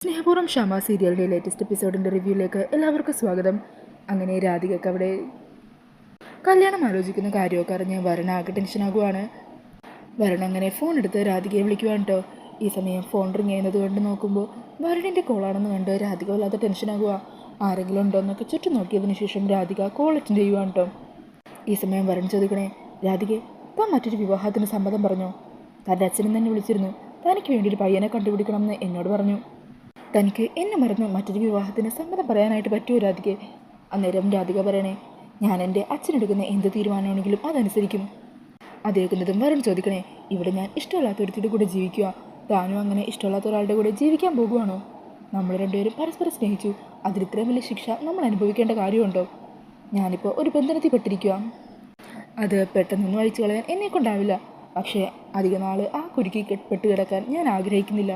സ്നേഹപൂർവം ക്ഷമ സീരിയലിന്റെ ലേറ്റസ്റ്റ് എപ്പിസോഡിന്റെ റിവ്യൂയിലേക്ക് എല്ലാവർക്കും സ്വാഗതം. അങ്ങനെ രാധികയ്ക്ക് അവിടെ കല്യാണം ആലോചിക്കുന്ന കാര്യമൊക്കെ അറിഞ്ഞ് വരണ ആകെ ടെൻഷനാകുവാണ് വരണ അങ്ങനെ ഫോൺ എടുത്ത് രാധികയെ വിളിക്കുവാണ് കേട്ടോ ഈ സമയം ഫോൺ റിങ് ചെയ്യുന്നത് കൊണ്ട് നോക്കുമ്പോൾ വരണിന്റെ കോളാണെന്ന് കണ്ട് രാധിക വല്ലാത്ത ടെൻഷനാകുക ആരെങ്കിലും ഉണ്ടോ എന്നൊക്കെ ചുറ്റും നോക്കിയതിന് ശേഷം രാധിക കോൾ അറ്റൻഡ് ചെയ്യുവാണ് കേട്ടോ ഈ സമയം വരൺ ചോദിക്കണേ രാധികെ താൻ മറ്റൊരു വിവാഹത്തിന് സമ്മതം പറഞ്ഞോ? തന്റെ അച്ഛനും തന്നെ വിളിച്ചിരുന്നു. തനിക്ക് വേണ്ടി ഒരു പയ്യനെ കണ്ടുപിടിക്കണമെന്ന് എന്നോട് പറഞ്ഞു. തനിക്ക് എന്നെ മറന്ന് മറ്റൊരു വിവാഹത്തിന് സമ്മതം പറയാനായിട്ട് പറ്റുമോ രാധിക അന്നേരം രാധിക പറയണേ ഞാൻ എന്റെ അച്ഛനെടുക്കുന്ന എന്ത് തീരുമാനമാണെങ്കിലും അതനുസരിക്കും. അതേക്കുന്നതും വരും ചോദിക്കണേ ഇവിടെ ഞാൻ ഇഷ്ടമില്ലാത്ത ഒരുത്തിയുടെ കൂടെ ജീവിക്കുക. താനും അങ്ങനെ ഇഷ്ടമില്ലാത്ത ഒരാളുടെ കൂടെ ജീവിക്കാൻ പോകുവാണോ? നമ്മൾ രണ്ടുപേരും പരസ്പരം സ്നേഹിച്ചു. അതിൽ ഇത്രയും വലിയ ശിക്ഷ നമ്മൾ അനുഭവിക്കേണ്ട കാര്യമുണ്ടോ? ഞാനിപ്പോൾ ഒരു ബന്ധനത്തിൽ പെട്ടിരിക്കുക അത് പെട്ടെന്നൊന്നും അഴിച്ചു കളയാൻ എന്നെ കൊണ്ടാവില്ല പക്ഷേ അധിക നാൾ ആ കുരുക്കി കെട്ടപ്പെട്ട് പെട്ട് കിടക്കാൻ ഞാൻ ആഗ്രഹിക്കുന്നില്ല.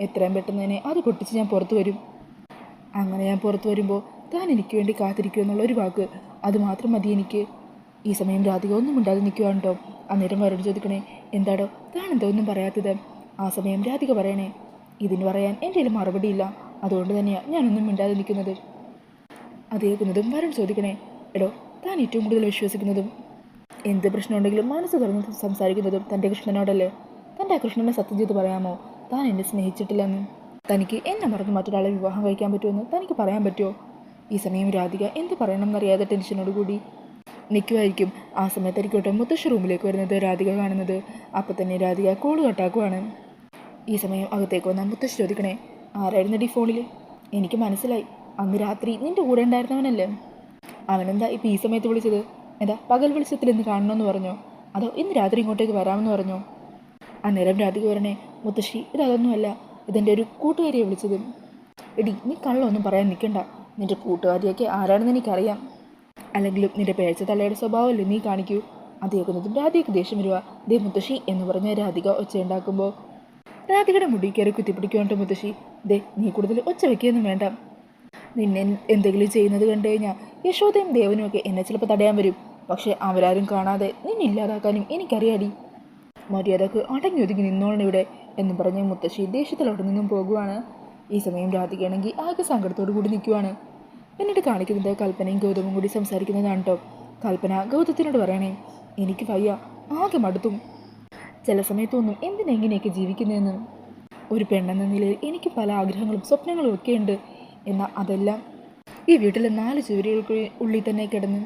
എത്രയും പെട്ടെന്ന് തന്നെ അത് പൊട്ടിച്ച് ഞാൻ പുറത്തു വരും. അങ്ങനെ ഞാൻ പുറത്തു വരുമ്പോൾ താൻ എനിക്ക് വേണ്ടി കാത്തിരിക്കുക എന്നുള്ള ഒരു വാക്ക്. അത് മാത്രം മതി എനിക്ക്. ഈ സമയം രാധിക ഒന്നും മിണ്ടാതെ നിൽക്കുവാണ്ടോ അന്നേരം വരോട് ചോദിക്കണേ എന്താടോ താൻ എന്തോ ഒന്നും പറയാത്തത്? ആ സമയം രാധിക പറയണേ ഇതിന് പറയാൻ എന്റെ കയ്യിൽ മറുപടിയില്ല അതുകൊണ്ട് തന്നെയാണ് ഞാനൊന്നും മിണ്ടാതെ നിൽക്കുന്നത്. അതേക്കുന്നതും വരൺ ചോദിക്കണേ എടോ താൻ ഏറ്റവും കൂടുതൽ വിശ്വസിക്കുന്നതും എന്ത് പ്രശ്നമുണ്ടെങ്കിലും മനസ്സ് തുറന്ന് സംസാരിക്കുന്നതും തന്റെ കൃഷ്ണനോടല്ലേ? തന്റെ ആ കൃഷ്ണനെ സത്യം ചെയ്ത് പറയാമോ? താൻ എന്നെ സ്നേഹിച്ചിട്ടില്ലെന്ന് തനിക്ക് എന്നെ മറന്ന് മറ്റൊരാളെ വിവാഹം കഴിക്കാൻ പറ്റുമെന്ന് തനിക്ക് പറയാൻ പറ്റുമോ? ഈ സമയം രാധിക എന്ത് പറയണമെന്നറിയാതെ ടെൻഷനോട് കൂടി നിൽക്കുമായിരിക്കും ആ സമയത്തായിരിക്കോട്ടെ മുത്തശ്ശി റൂമിലേക്ക് വരുന്നത് രാധിക കാണുന്നത്. അപ്പം തന്നെ രാധിക കോൾ കട്ടാക്കുവാണ് ഈ സമയം അകത്തേക്ക് വന്നാൽ മുത്തശ്ശി ചോദിക്കണേ ആരായിരുന്നു ഡി ഫോണിൽ എനിക്ക് മനസ്സിലായി. അന്ന് രാത്രി നിന്റെ കൂടെ ഉണ്ടായിരുന്നവനല്ലേ? അവനെന്താ ഇപ്പം ഈ സമയത്ത് വിളിച്ചത്? എന്താ പകൽ വെളിച്ചത്തിൽ ഇന്ന് കാണണമെന്ന് പറഞ്ഞോ? അതോ ഇന്ന് രാത്രി ഇങ്ങോട്ടേക്ക് വരാമെന്ന് പറഞ്ഞോ? അന്നേരം രാധിക വരണേ മുത്തശ്ശി ഇതതൊന്നുമല്ല. ഇതെന്റെ ഒരു കൂട്ടുകാരിയെ വിളിച്ചത്. എടി നീ കള്ളൊന്നും പറയാൻ നിൽക്കണ്ട നിന്റെ കൂട്ടുകാരിയൊക്കെ ആരാണെന്ന് എനിക്കറിയാം. അല്ലെങ്കിലും നിന്റെ പേഴ്ച തലയുടെ സ്വഭാവമല്ലേ നീ കാണിക്കൂ? അത് രാധികക്ക് ദേഷ്യം വരിക ദേ മുത്തശ്ശി എന്ന് പറഞ്ഞ രാധിക ഒച്ചയുണ്ടാക്കുമ്പോൾ രാധികയുടെ മുടി കയറി കുത്തിപ്പിടിക്കുവാണ്ട് മുത്തശ്ശി. ദേ നീ കൂടുതൽ ഒച്ച വയ്ക്കുകയൊന്നും വേണ്ട. നിന്നെ എന്തെങ്കിലും ചെയ്യുന്നത് കണ്ടു കഴിഞ്ഞാൽ യശോദയും ദേവനും ഒക്കെ എന്നെ ചിലപ്പോൾ തടയാൻ വരും. പക്ഷേ അവരാരും കാണാതെ നിന്നെ ഇല്ലാതാക്കാനും എനിക്കറിയാടി. മര്യാദയ്ക്ക് അടങ്ങി ഒതുങ്ങി നിന്നോളണം ഇവിടെ. എന്ന് പറഞ്ഞ് മുത്തശ്ശി ദേഷ്യത്തിൽ അവിടെ നിന്നും പോകുവാണ്. ഈ സമയം രാധികയാണെങ്കിൽ ആകെ സങ്കടത്തോടു കൂടി നിൽക്കുവാണ്. എന്നിട്ട് കാണിക്കുന്നത് കൽപ്പനയും ഗൗതമും കൂടി സംസാരിക്കുന്നതാണ് കേട്ടോ കൽപ്പന ഗൗതത്തിനോട് പറയണേ എനിക്ക് വയ്യ ആകെ മടുത്തും. ചില സമയത്തൊന്നും എന്തിനാ ഇങ്ങനെയൊക്കെ ജീവിക്കുന്നതെന്ന്? ഒരു പെണ്ണെന്ന നിലയിൽ എനിക്ക് പല ആഗ്രഹങ്ങളും സ്വപ്നങ്ങളും ഒക്കെ ഉണ്ട് എന്നാൽ അതെല്ലാം ഈ വീട്ടിലെ നാല് ചുവരുകൾക്ക് ഉള്ളിൽ തന്നെ കിടന്ന്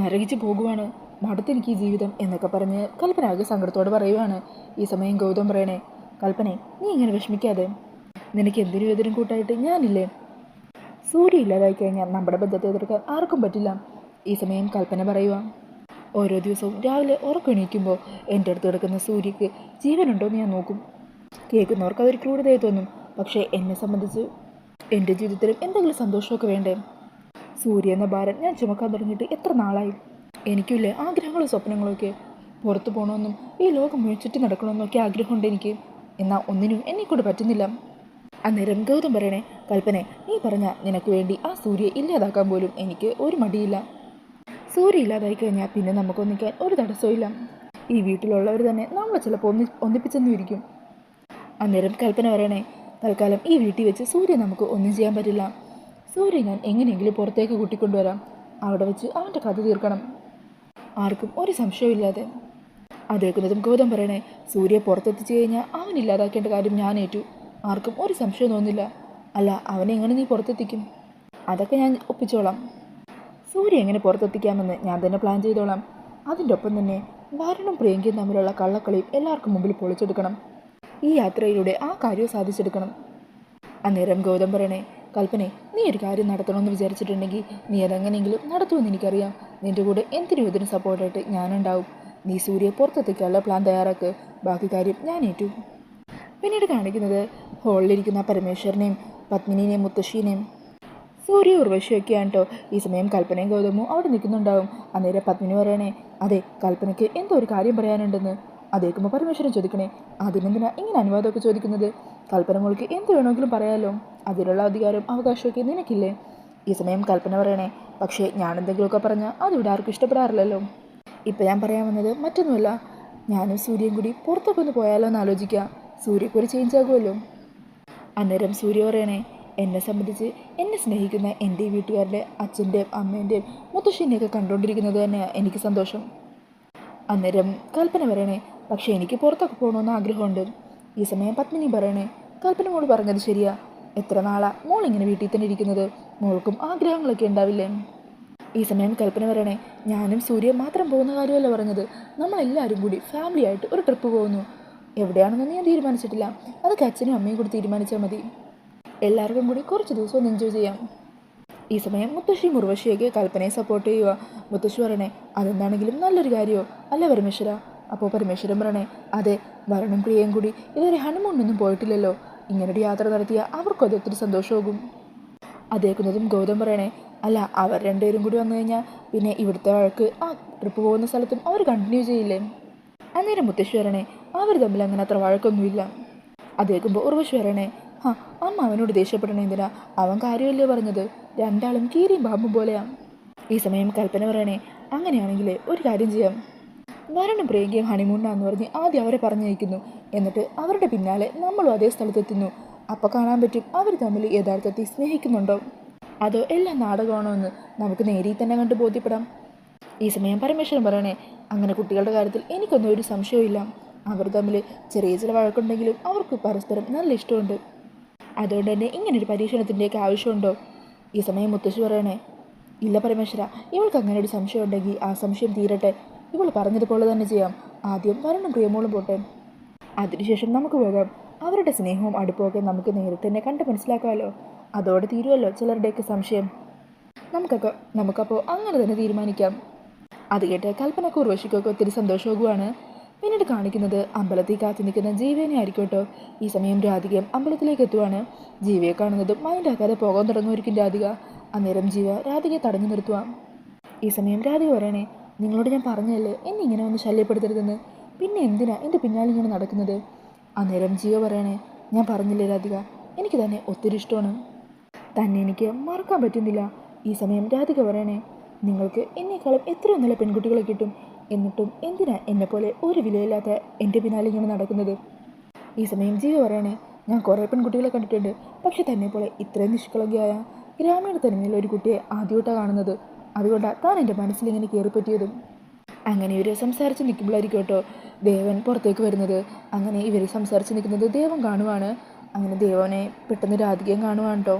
നരകിച്ച് പോകുവാണ്. മടുത്തെനിക്ക് ജീവിതം എന്നൊക്കെ പറഞ്ഞ് കൽപ്പനാകെ സങ്കടത്തോടെ പറയുവാണ്. ഈ സമയം ഗൗതം പറയണേ കൽപ്പനെ നീ ഇങ്ങനെ വിഷമിക്കാതെ. നിനക്ക് എന്തിനും എതിരും കൂട്ടായിട്ട്? ഞാനില്ലേ. സൂര്യ ഇല്ലാതായി കഴിഞ്ഞാൽ നമ്മുടെ ബന്ധത്തെ എതിർക്കാൻ ആർക്കും പറ്റില്ല. ഈ സമയം കൽപ്പന പറയുക ഓരോ ദിവസവും രാവിലെ ഉറക്കണീക്കുമ്പോൾ എന്റെ അടുത്ത് കിടക്കുന്ന സൂര്യക്ക് ജീവനുണ്ടോ എന്ന് ഞാൻ നോക്കും. കേൾക്കുന്നവർക്ക് അതൊരു ക്രൂരതയായി തോന്നും. പക്ഷേ എന്നെ സംബന്ധിച്ച് എന്റെ ജീവിതത്തിലും എന്തെങ്കിലും സന്തോഷമൊക്കെ വേണ്ടേ? സൂര്യ എന്ന ഭാരം ഞാൻ ചുമക്കാൻ തുടങ്ങിയിട്ട് എത്ര നാളായി? എനിക്കില്ലേ ആഗ്രഹങ്ങളും സ്വപ്നങ്ങളും ഒക്കെ. പുറത്തു പോകണമെന്നും ഈ ലോകം മുഴിച്ചിട്ട് നടക്കണമെന്നൊക്കെ ആഗ്രഹമുണ്ട് എനിക്ക്. എന്നാൽ ഒന്നിനും എന്നെക്കൊണ്ട് പറ്റുന്നില്ല. അന്നേരം ഗൗതം പറയണേ കൽപ്പനെ നീ പറഞ്ഞ നിനക്ക് വേണ്ടി ആ സൂര്യ ഇല്ലാതാക്കാൻ പോലും എനിക്ക് ഒരു മടിയില്ല. സൂര്യ ഇല്ലാതായി കഴിഞ്ഞാൽ പിന്നെ നമുക്ക് ഒന്നിക്കാൻ ഒരു തടസ്സമില്ല ഈ വീട്ടിലുള്ളവർ തന്നെ നമ്മളെ ചിലപ്പോൾ ഒന്നി ഒന്നിപ്പിച്ചെന്നും ഇരിക്കും അന്നേരം കൽപ്പന പറയണേ തൽക്കാലം ഈ വീട്ടിൽ വെച്ച് സൂര്യ നമുക്ക് ഒന്നും ചെയ്യാൻ പറ്റില്ല. സൂര്യ ഞാൻ എങ്ങനെയെങ്കിലും പുറത്തേക്ക് കൂട്ടിക്കൊണ്ടുവരാം. അവിടെ വെച്ച് അവന്റെ കഥ തീർക്കണം. ആർക്കും ഒരു സംശയമില്ലാതെ അതേക്കുന്നതും ഗൗതം പറയണേ. സൂര്യ പുറത്തെത്തിച്ചു കഴിഞ്ഞാൽ അവൻ ഇല്ലാതാക്കേണ്ട കാര്യം ഞാൻ ഏറ്റു. ആർക്കും ഒരു സംശയം തോന്നില്ല അല്ല അവനെ എങ്ങനെ നീ പുറത്തെത്തിക്കും? അതൊക്കെ ഞാൻ ഒപ്പിച്ചോളാം. സൂര്യ എങ്ങനെ പുറത്തെത്തിക്കാമെന്ന് ഞാൻ തന്നെ പ്ലാൻ ചെയ്തോളാം. അതിന്റെ ഒപ്പം തന്നെ വാരണും പ്രിയങ്കയും തമ്മിലുള്ള കള്ളക്കളിയും എല്ലാവർക്കും മുമ്പിൽ പൊളിച്ചെടുക്കണം. ഈ യാത്രയിലൂടെ ആ കാര്യം സാധിച്ചെടുക്കണം. അന്നേരം ഗൗതം പറയണേ കൽപ്പനെ നീ ഒരു കാര്യം നടത്തണമെന്ന് വിചാരിച്ചിട്ടുണ്ടെങ്കിൽ നീ അതെങ്ങനെയെങ്കിലും നടത്തുമെന്ന് എനിക്കറിയാം. നിന്റെ കൂടെ എന്തിനും ഇതിന് സപ്പോർട്ടായിട്ട് ഞാനുണ്ടാവും. നീ സൂര്യ പുറത്തെത്തിക്കാനുള്ള പ്ലാൻ തയ്യാറാക്ക്. ബാക്കി കാര്യം ഞാൻ ഏറ്റു. പിന്നീട് കാണിക്കുന്നത് ഹോളിലിരിക്കുന്ന പരമേശ്വരനെയും പത്മിനിനെയും മുത്തശ്ശീനെയും. സൂര്യ ഉർവശിയൊക്കെയാണ് കേട്ടോ ഈ സമയം കൽപ്പനയും ഗൗതമും അവിടെ നിൽക്കുന്നുണ്ടാവും. അന്നേരം പത്മിനി പറയണേ അതെ കൽപ്പനയ്ക്ക് എന്തോ ഒരു കാര്യം പറയാനുണ്ടെന്ന്. അതേക്കുമ്പോൾ പരമേശ്വരൻ ചോദിക്കണേ അതിനെന്തിനാ ഇങ്ങനെ അനുവാദമൊക്കെ ചോദിക്കുന്നത്? കൽപ്പന മോൾക്ക് എന്ത് വേണമെങ്കിലും പറയാലോ? അതിലുള്ള അധികാരം അവകാശമൊക്കെ നിനക്കില്ലേ? ഈ സമയം കൽപ്പന പറയണേ പക്ഷേ ഞാൻ എന്തെങ്കിലുമൊക്കെ പറഞ്ഞാൽ അതിവിടെ ആർക്കും ഇഷ്ടപ്പെടാറില്ലല്ലോ. ഇപ്പം ഞാൻ പറയാൻ വന്നത് മറ്റൊന്നുമല്ല. ഞാനും സൂര്യൻ കൂടി പുറത്തൊക്കെ ഒന്ന് പോയാലോ എന്ന് ആലോചിക്കാം സൂര്യക്ക് ഒരു ചേഞ്ച് ആകുമല്ലോ. അന്നേരം സൂര്യ പറയണേ എന്നെ സംബന്ധിച്ച് എന്നെ സ്നേഹിക്കുന്ന എന്റെ വീട്ടുകാരുടെ അച്ഛന്റെയും അമ്മേന്റെയും മുത്തശ്ശീനെയൊക്കെ കണ്ടുകൊണ്ടിരിക്കുന്നത് തന്നെയാണ് എനിക്ക് സന്തോഷം. അന്നേരം കൽപ്പന പറയണേ പക്ഷേ എനിക്ക് പുറത്തൊക്കെ പോകണമെന്ന് ആഗ്രഹമുണ്ട്. ഈ സമയം പത്മിനി പറയണേ കൽപ്പന മോൾ പറഞ്ഞത് ശരിയാ. എത്ര നാളാ മോൾ ഇങ്ങനെ വീട്ടിൽ തന്നെ ഇരിക്കുന്നത്? മോൾക്കും ആഗ്രഹങ്ങളൊക്കെ ഉണ്ടാവില്ലേ? ഈ സമയം കൽപ്പന പറയണേ ഞാനും സൂര്യ മാത്രം പോകുന്ന കാര്യമല്ല പറഞ്ഞത്. നമ്മളെല്ലാവരും കൂടി ഫാമിലി ആയിട്ട് ഒരു ട്രിപ്പ് പോകുന്നു. എവിടെയാണെന്നൊന്നും ഞാൻ തീരുമാനിച്ചിട്ടില്ല. അതൊക്കെ അച്ഛനും അമ്മയും കൂടി തീരുമാനിച്ചാൽ മതി. എല്ലാവർക്കും കൂടി കുറച്ച് ദിവസം ഒന്ന് എൻജോയ് ചെയ്യാം. ഈ സമയം മുത്തശ്ശി മുറുവശിയൊക്കെ കൽപ്പനയെ സപ്പോർട്ട് ചെയ്യുക മുത്തശ്ശി പറയണേ അതെന്താണെങ്കിലും നല്ലൊരു കാര്യമോ അല്ല പരമേശ്വര? അപ്പോൾ പരമേശ്വരൻ പറയണേ അതെ വരണും പ്രിയയും കൂടി. ഇതുവരെ ഹണിമൂണിനൊന്നും പോയിട്ടില്ലല്ലോ. ഇങ്ങനൊരു യാത്ര നടത്തിയ അവർക്കും അത് ഒത്തിരി സന്തോഷമാകും. അതേക്കുന്നതും ഗൗതം പറയണേ അല്ല അവർ രണ്ടുപേരും കൂടി വന്നു കഴിഞ്ഞാൽ പിന്നെ ഇവിടുത്തെ വഴക്ക് ആ ട്രിപ്പ് പോകുന്ന സ്ഥലത്തും അവർ കണ്ടിന്യൂ ചെയ്യില്ലേ? അന്നേരം മുത്തശ്ശി വരണേ അവർ തമ്മിൽ അങ്ങനെ അത്ര വഴക്കൊന്നുമില്ല. അത് കേൾക്കുമ്പോൾ ഉറവശി വരണേ ആ അമ്മ അവനോട് ദേഷ്യപ്പെടണേ എന്തിനാ? അവൻ കാര്യമല്ലേ പറഞ്ഞത്? രണ്ടാളും കീരിയും പാമ്പും പോലെയാ. ഈ സമയം കൽപ്പന പറയണേ അങ്ങനെയാണെങ്കിൽ ഒരു കാര്യം ചെയ്യാം. വരണം പ്രിയങ്കയും ഹണിമൂണിനാന്ന് പറഞ്ഞ് ആദ്യം അവരെ പറഞ്ഞയക്കുന്നു. എന്നിട്ട് അവരുടെ പിന്നാലെ നമ്മളും അതേ സ്ഥലത്തെത്തുന്നു. അപ്പോൾ കാണാൻ പറ്റും അവർ തമ്മിൽ യഥാർത്ഥത്തിൽ സ്നേഹിക്കുന്നുണ്ടോ? അതോ എല്ലാം നാടകമാണോ എന്ന് നമുക്ക് നേരിൽ തന്നെ കണ്ട് ബോധ്യപ്പെടാം. ഈ സമയം പരമേശ്വരൻ പറയണേ അങ്ങനെ കുട്ടികളുടെ കാര്യത്തിൽ എനിക്കൊന്നും ഒരു സംശയവുമില്ല അവർ തമ്മിൽ ചെറിയ ചില വഴക്കുണ്ടെങ്കിലും അവർക്ക് പരസ്പരം നല്ല ഇഷ്ടമുണ്ട്. അതുകൊണ്ട് തന്നെ ഇങ്ങനൊരു പരീക്ഷണത്തിന്റെയൊക്കെ ആവശ്യമുണ്ടോ? ഈ സമയം മുത്തശ്ശി പറയണേ ഇല്ല പരമേശ്വര ഇവൾക്ക് അങ്ങനെ ഒരു സംശയം ഉണ്ടെങ്കിൽ ആ സംശയം തീരട്ടെ. ഇവൾ പറഞ്ഞതുപോലെ തന്നെ ചെയ്യാം. ആദ്യം വരണം പ്രിയമോളും പോട്ടെ. അതിനുശേഷം നമുക്ക് പോകാം. അവരുടെ സ്നേഹവും അടുപ്പമൊക്കെ നമുക്ക് നേരിട്ട് തന്നെ കണ്ട് മനസ്സിലാക്കാമല്ലോ അതോടെ തീരുമല്ലോ ചിലരുടെയൊക്കെ സംശയം. നമുക്കൊക്കെ നമുക്കപ്പോൾ അങ്ങനെ തന്നെ തീരുമാനിക്കാം. അത് കേട്ട് കൽപ്പന കുർവശിക്കൊക്കെ ഒത്തിരി സന്തോഷമാകുവാണ് പിന്നീട് കാണിക്കുന്നത് അമ്പലത്തിൽ കാത്തു നിൽക്കുന്ന ജീവേനെ ആയിരിക്കും കേട്ടോ ഈ സമയം രാധികയും അമ്പലത്തിലേക്ക് എത്തുവാണ്. ജീവയെ കാണുന്നതും മൈൻഡാക്കാതെ പോകാൻ തുടങ്ങുമായിരിക്കും രാധിക. അന്നേരം ജീവ രാധികയെ തടഞ്ഞു നിർത്തുവാം. ഈ സമയം രാധിക പറയണേ നിങ്ങളോട് ഞാൻ പറഞ്ഞല്ലേ എന്നെ ഇങ്ങനെ ഒന്ന് ശല്യപ്പെടുത്തരുതെന്ന്? പിന്നെ എന്തിനാ എന്റെ പിന്നാലെ ഇങ്ങനെ നടക്കുന്നത്? അന്നേരം ജീവ പറയണേ ഞാൻ പറഞ്ഞില്ലേ രാധിക? എനിക്ക് തന്നെ ഒത്തിരി ഇഷ്ടമാണ്. തന്നെ എനിക്ക് മറക്കാൻ പറ്റുന്നില്ല. ഈ സമയം രാധിക പറയണേ നിങ്ങൾക്ക് എന്നെക്കാളും എത്രയോ നല്ല പെൺകുട്ടികളെ കിട്ടും. എന്നിട്ടും എന്തിനാ എന്നെപ്പോലെ ഒരു വിലയില്ലാത്ത എന്റെ പിന്നാലെ ഇങ്ങനെ നടക്കുന്നത്? ഈ സമയം ജീവ പറയണേ ഞാൻ കുറേ പെൺകുട്ടികളെ കണ്ടിട്ടുണ്ട്. പക്ഷെ തന്നെ പോലെ ഇത്രയും നിഷ്കളങ്കയായ ഗ്രാമീണ തനിമയിലെ ഒരു കുട്ടിയെ ആദ്യമായിട്ടാണ് കാണുന്നത്. അതുകൊണ്ടാണ് താൻ എന്റെ മനസ്സിലിങ്ങനെ കയറിപ്പറ്റിയതും. അങ്ങനെ ഇവരെ സംസാരിച്ച് നിൽക്കുമ്പോഴായിരിക്കും കേട്ടോ ദേവൻ പുറത്തേക്ക് വരുന്നത്. അങ്ങനെ ഇവർ സംസാരിച്ച് നിൽക്കുന്നത് ദേവൻ കാണുവാണ്. അങ്ങനെ ദേവനെ പെട്ടെന്ന് രാധികയും കാണുവാണ് കേട്ടോ.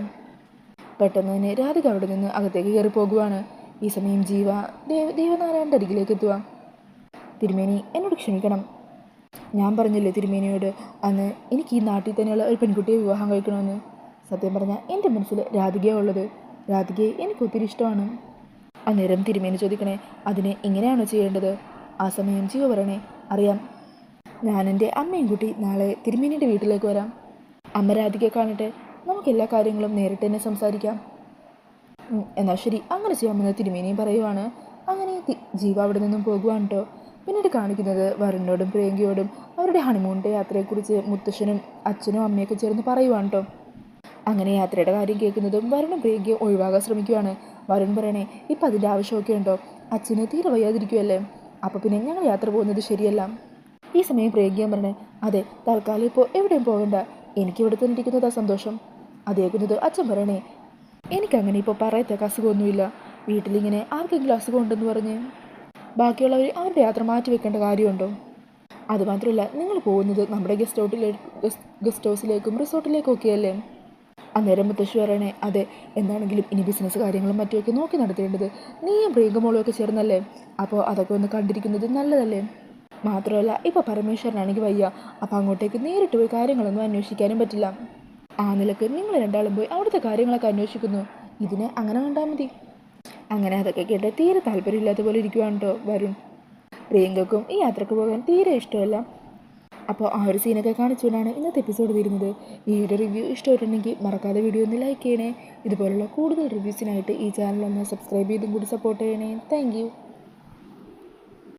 പെട്ടെന്ന് തന്നെ രാധിക അവിടെ നിന്ന് അകത്തേക്ക് കയറി പോകുവാണ്. ഈ സമയം ജീവ ദേവ ദേവനാരായണന്റെ അരികിലേക്ക് എത്തുക തിരുമേനി എന്നോട് ക്ഷമിക്കണം. ഞാൻ പറഞ്ഞില്ലേ തിരുമേനിയോട് അന്ന് എനിക്ക് ഈ നാട്ടിൽ തന്നെയുള്ള ഒരു പെൺകുട്ടിയെ വിവാഹം കഴിക്കണമെന്ന്. സത്യം പറഞ്ഞാൽ എന്റെ മനസ്സിൽ രാധികയാണ് ഉള്ളത്. രാധികയെ എനിക്ക് ഒത്തിരി ഇഷ്ടമാണ്. അന്നേരം തിരുമേനി ചോദിക്കണേ അതിനെ എങ്ങനെയാണോ ചെയ്യേണ്ടത്? ആ സമയം ജീവ പറയണേ അറിയാം. ഞാൻ എന്റെ അമ്മയും കുട്ടി നാളെ തിരുമേനിയുടെ വീട്ടിലേക്ക് വരാം. അമ്മ രാധികയെ കാണട്ടെ നമുക്ക് എല്ലാ കാര്യങ്ങളും നേരിട്ട് തന്നെ സംസാരിക്കാം. എന്നാൽ ശരി അങ്ങനെ ചെയ്യാമെന്ന് തിരുമേനിയും പറയുവാണ് അങ്ങനെ ജീവ അവിടെ നിന്നും പോകുവാണ് കേട്ടോ പിന്നീട് കാണിക്കുന്നത് വരുണിനോടും പ്രിയങ്കയോടും അവരുടെ ഹണിമൂണിന്റെ യാത്രയെക്കുറിച്ച് മുത്തശ്ശനും അച്ഛനും അമ്മയൊക്കെ ചേർന്ന് പറയുവാണ് കേട്ടോ അങ്ങനെ യാത്രയുടെ കാര്യം കേൾക്കുന്നതും വരുണും പ്രിയങ്കയും ഒഴിവാകാൻ ശ്രമിക്കുവാണ്. വരുൺ പറയണേ ഇപ്പം അതിന്റെ ആവശ്യമൊക്കെ ഉണ്ടോ? അച്ഛന് തീരെ വയ്യാതിരിക്കുമല്ലേ അപ്പോൾ പിന്നെ ഞങ്ങൾ യാത്ര പോകുന്നത് ശരിയല്ല. ഈ സമയം പ്രിയങ്കയും പറഞ്ഞേ അതെ തൽക്കാലം ഇപ്പോൾ എവിടെയും പോകണ്ട. എനിക്കിവിടെ തന്നെ ഇരിക്കുന്നതാ സന്തോഷം. അതേക്കുന്നത് അച്ഛൻ പറയണേ. എനിക്കങ്ങനെ ഇപ്പോൾ പറയത്തക്ക അസുഖമൊന്നുമില്ല വീട്ടിലിങ്ങനെ ആർക്കെങ്കിലും അസുഖം ഉണ്ടെന്ന് പറഞ്ഞ്. ബാക്കിയുള്ളവർ അവരുടെ യാത്ര മാറ്റി വെക്കേണ്ട കാര്യമുണ്ടോ? അതുമാത്രമല്ല നിങ്ങൾ പോകുന്നത് നമ്മുടെ ഗസ്റ്റ് ഹൗട്ടിലെ ഗസ്റ്റ് ഹൗസിലേക്കും റിസോർട്ടിലേക്കും ഒക്കെയല്ലേ അന്നേരം മുത്തശ്ശി പറയണേ അതെ എന്താണെങ്കിലും ഇനി ബിസിനസ് കാര്യങ്ങളും മറ്റുമൊക്കെ നോക്കി നടത്തേണ്ടത് നീയും പ്രിയങ്കമോളും ഒക്കെ ചേർന്നല്ലേ? അപ്പോൾ അതൊക്കെ ഒന്ന് കണ്ടിരിക്കുന്നത് നല്ലതല്ലേ? മാത്രമല്ല ഇപ്പോൾ പരമേശ്വരനാണെങ്കിൽ വയ്യ. അപ്പോൾ അങ്ങോട്ടേക്ക് നേരിട്ട് പോയി കാര്യങ്ങളൊന്നും അന്വേഷിക്കാനും പറ്റില്ല. ആ നിലയ്ക്ക് നിങ്ങൾ രണ്ടാളും പോയി അവിടുത്തെ കാര്യങ്ങളൊക്കെ അന്വേഷിക്കുന്നു. ഇതിനെ അങ്ങനെ കണ്ടാൽ മതി. അങ്ങനെ അതൊക്കെ കേട്ട് തീരെ താല്പര്യമില്ലാത്ത പോലെ ഇരിക്കുവാണ് കേട്ടോ വരുൺ. പ്രിയങ്കക്കും ഈ യാത്രയ്ക്ക് പോകാൻ തീരെ ഇഷ്ടമല്ല. അപ്പോൾ ആ ഒരു സീനൊക്കെ കാണിച്ചുകൊണ്ടാണ് ഇന്നത്തെ എപ്പിസോഡ് വരുന്നത് ഈ ഒരു റിവ്യൂ ഇഷ്ടമായിട്ടുണ്ടെങ്കിൽ മറക്കാതെ വീഡിയോ ഒന്ന് ലൈക്ക് ചെയ്യണേ. ഇതുപോലുള്ള കൂടുതൽ റിവ്യൂസിനായിട്ട് ഈ ചാനൽ ഒന്ന് സബ്സ്ക്രൈബ് ചെയ്തും കൂടി സപ്പോർട്ട് ചെയ്യണേ. താങ്ക്